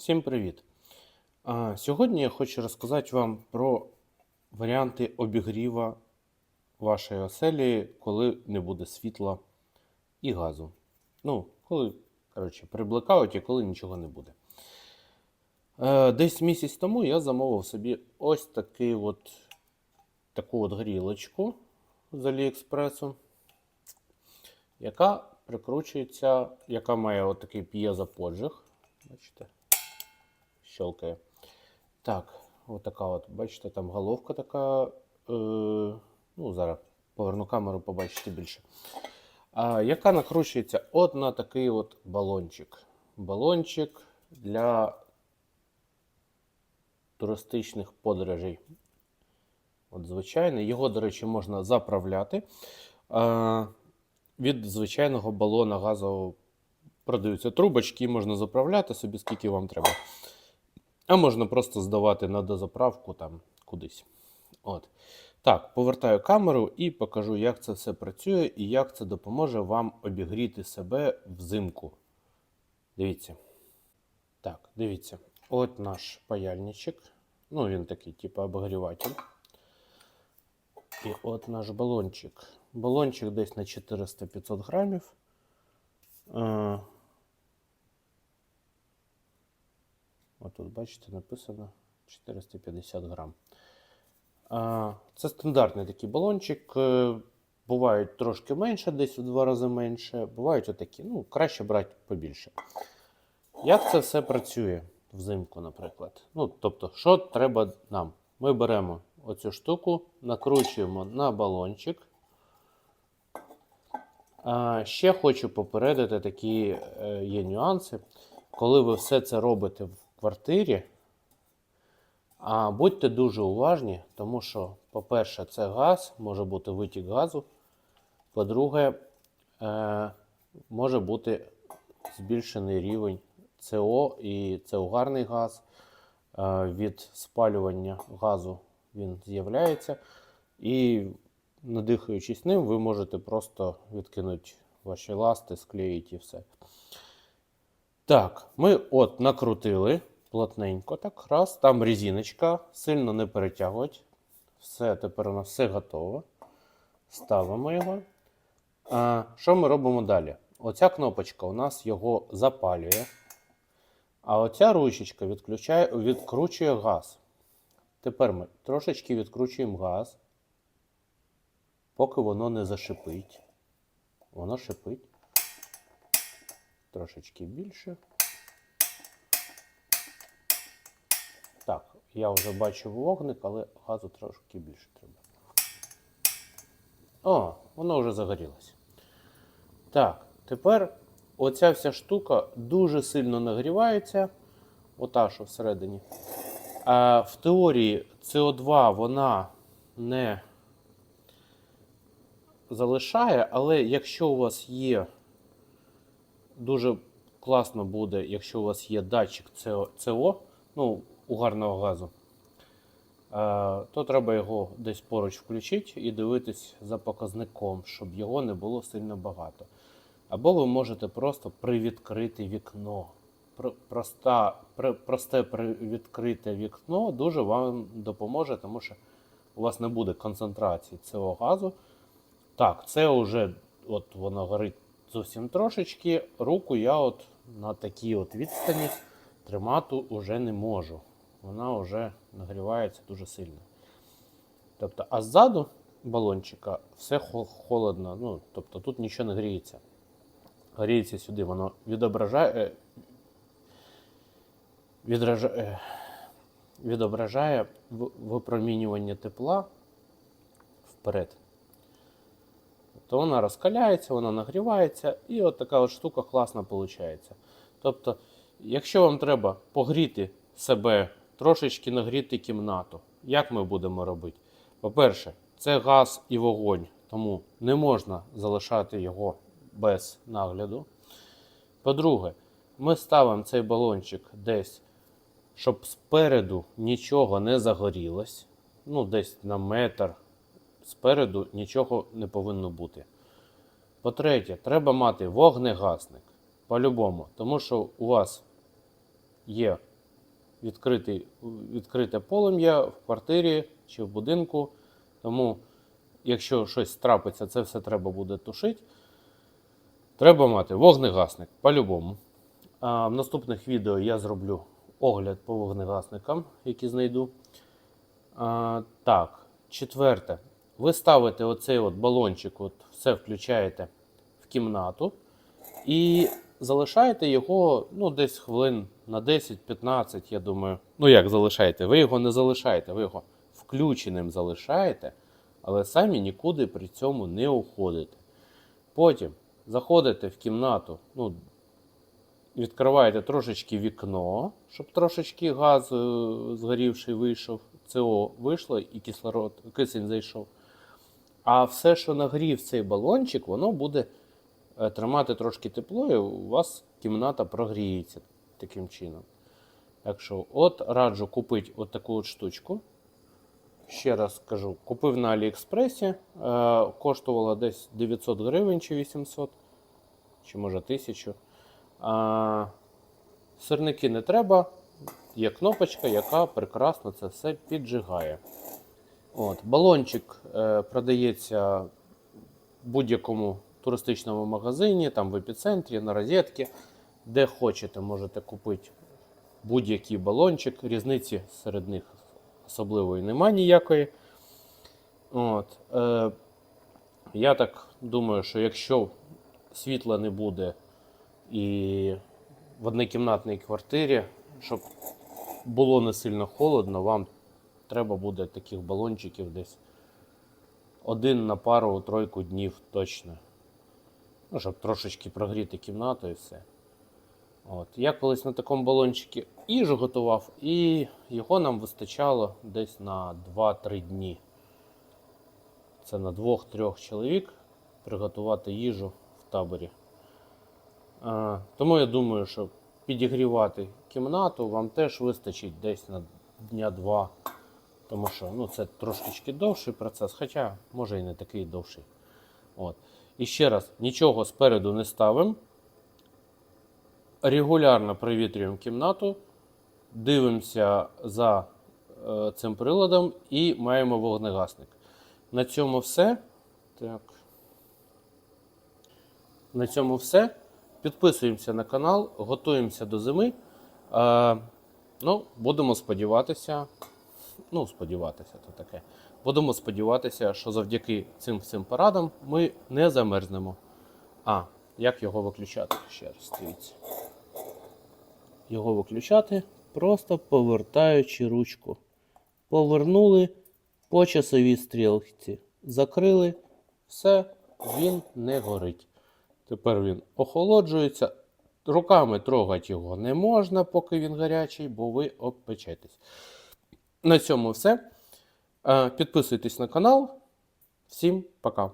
Всім привіт! Сьогодні я хочу розказати вам про варіанти обігріва вашої оселі, коли не буде світла і газу. Ну, коли, коротше, при блекауті, коли нічого не буде. Е, Десь місяць тому я замовив собі ось такий от, таку от грілочку з Аліекспресу, яка прикручується, яка має от такий п'єзоподжиг. Бачите? Щелкає. Так, така от, бачите, там головка така. Е, ну, зараз поверну камеру, побачите більше. А, яка накручується от на такий от балончик. Балончик для туристичних подорожей. От звичайний. Його, до речі, можна заправляти. А, від звичайного балона газового продаються трубочки, можна заправляти собі, скільки вам треба. А можна просто здавати на дозаправку там кудись. От. Так, повертаю камеру і покажу, як це все працює і як це допоможе вам обігріти себе взимку. Дивіться. Так, дивіться. От наш паяльничок. Ну, він такий, типу, обогріватель. І от наш балончик. Балончик десь на 400-500 грамів. Е, Отут, бачите, написано 450 грам. Це стандартний такий балончик. Е, Бувають трошки менше, десь у два рази менше. Бувають отакі. Ну, краще брати побільше. Як це все працює взимку, наприклад? Ну, тобто, що треба нам? Ми беремо оцю штуку, накручуємо на балончик. А, ще хочу попередити такі е, є нюанси. Коли ви все це робите в квартирі, а будьте дуже уважні, тому що, по-перше, це газ, може бути витік газу. По-друге, е, може бути збільшений рівень СО і це угарний газ. Е, від спалювання газу він з'являється. І надихаючись ним, ви можете просто відкинути ваші ласти, склеїти і все. Так, ми от накрутили плотненько, так, раз, там резиночка, сильно не перетягувати. Все, тепер у нас все готово. Ставимо його. А, що ми робимо далі? Оця кнопочка у нас його запалює. А оця ручечка відключає, відкручує газ. Тепер ми трошечки відкручуємо газ, поки воно не зашипить. Воно шипить. Трошечки більше. Так, я вже бачу вогник, але газу трошки більше треба. О, воно вже загорілося. Так, тепер оця вся штука дуже сильно нагрівається. Ота, що всередині. А в теорії СО2 вона не залишає, але якщо у вас є дуже класно буде, якщо у вас є датчик СО, ну, угарного газу, е, то треба його десь поруч включити і дивитись за показником, щоб його не було сильно багато. Або ви можете просто привідкрити вікно. Проста, просте привідкрите вікно дуже вам допоможе, тому що у вас не буде концентрації цього газу. Так, це вже от воно горить зовсім трошечки. Руку я от на такій от відстані тримати вже не можу. Вона вже нагрівається дуже сильно. Тобто, а ззаду балончика все холодно. Ну, тобто тут нічого не гріється. Гріється сюди, воно відображає, е, відражає, е, відображає випромінювання тепла вперед то вона розкаляється, вона нагрівається, і от така от штука класна виходить. Тобто, якщо вам треба погріти себе, трошечки нагріти кімнату, як ми будемо робити? По-перше, це газ і вогонь, тому не можна залишати його без нагляду. По-друге, ми ставимо цей балончик десь, щоб спереду нічого не загорілось. Ну, десь на метр спереду нічого не повинно бути. По-третє, треба мати вогнегасник. По-любому. Тому що у вас є відкритий, відкрите полум'я в квартирі чи в будинку. Тому, якщо щось трапиться, це все треба буде тушити. Треба мати вогнегасник по-любому. А в наступних відео я зроблю огляд по вогнегасникам, які знайду. А, так, четверте. Ви ставите оцей от балончик, от все включаєте в кімнату і залишаєте його ну, десь хвилин на 10-15, я думаю. Ну як залишаєте? Ви його не залишаєте, ви його включеним залишаєте, але самі нікуди при цьому не уходите. Потім заходите в кімнату, ну, відкриваєте трошечки вікно, щоб трошечки газ е, згорівший вийшов, СО вийшло і кислород, кисень зайшов. А все, що нагрів цей балончик, воно буде е, тримати трошки тепло, і у вас кімната прогріється таким чином. Так що, от раджу купити от таку от штучку. Ще раз скажу, купив на Аліекспресі, е, коштувало десь 900 гривень чи 800, чи може 1000. А, сирники не треба. Є кнопочка, яка прекрасно це все піджигає. От, балончик е, продається в будь-якому туристичному магазині, там в епіцентрі, на розетки. Де хочете, можете купити будь-який балончик. Різниці серед них особливої немає ніякої. От, е, я так думаю, що якщо світла не буде і в однокімнатній квартирі, щоб було не сильно холодно, вам треба буде таких балончиків десь один на пару тройку днів точно. Ну, щоб трошечки прогріти кімнату і все. От. Я колись на такому балончикі їжу готував, і його нам вистачало десь на 2-3 дні. Це на двох-трьох чоловік приготувати їжу в таборі. А, тому я думаю, що підігрівати кімнату вам теж вистачить десь на дня два. Тому що ну, це трошечки довший процес, хоча може і не такий довший. От. І ще раз, нічого спереду не ставимо. Регулярно провітрюємо кімнату, дивимося за е, цим приладом і маємо вогнегасник. На цьому все. Так. На цьому все. Підписуємося на канал, готуємося до зими. Е, ну, будемо сподіватися. Ну, сподіватися, то таке. Будемо сподіватися, що завдяки цим всім порадам ми не замерзнемо. А, як його виключати? Ще раз дивіться. Його виключати, просто повертаючи ручку. Повернули по часовій стрілці. Закрили, все, він не горить. Тепер він охолоджується. Руками трогати його не можна, поки він гарячий, бо ви обпечетесь. На цьому все. Е, Підписуйтесь на канал. Всім пока.